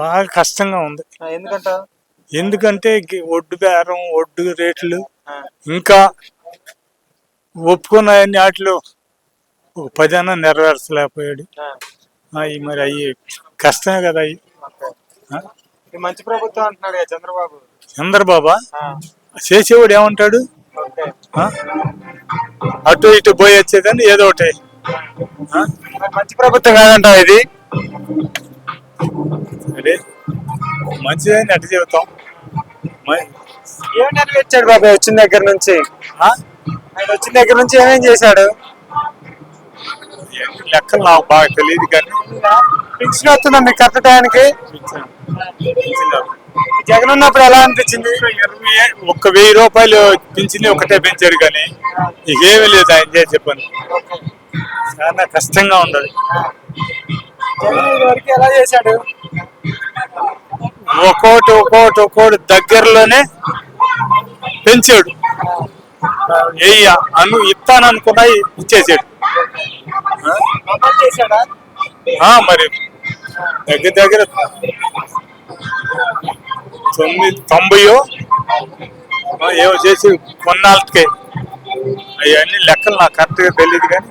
బాగా కష్టంగా ఉంది. ఎందుకంట? ఎందుకంటే ఒడ్డు బేరం ఒడ్డు రేట్లు ఇంకా ఒప్పుకున్న వాటిలో ఒక పదన నెరవేర్చలేకపోయాడు. అవి మరి అవి కష్టమే కదా అవి మంచి ప్రభుత్వం అంటున్నాడు చంద్రబాబు. చంద్రబాబా? చేసేవాడు ఏమంటాడు? అటు ఇటు పోయి వచ్చేదని ఏదో ఒకటి. మంచి ప్రభుత్వం కాదంటావు ఇది? సరే మంచిదని అటు మ- ఏం నెరవేర్చాడు బాబాయ్ వచ్చిన దగ్గర నుంచి? ఆయన వచ్చిన దగ్గర నుంచి ఏమేం చేశాడు? లెక్కలు నాకు బాగా తెలియదు కానీ. పింఛన్ వస్తుందా మీకు కరెక్ట్ టైంకి? జగన్ ఉన్నప్పుడు ఎలా అనిపించింది? ఒక్క వెయ్యి రూపాయలు పింఛని ఒకటే పెంచారు కానీ ఇకేమీ లేదు ఆయన చేసే పని. చాలా కష్టంగా ఉండదు వరకు ఎలా చేశాడు? ఒక్కోటి ఒక్కోటి ఒక్కోటి దగ్గరలోనే పెంచాడు. వెయ్యి అను ఇస్తాననుకున్నా ఇచ్చేసాడు. మరి దగ్గర దగ్గర తొమ్మిది తొంభయో ఏమో చేసి కొన్నాళ్ళకే. అవన్నీ లెక్కలు నాకు కరెక్ట్గా తెలియదు కానీ.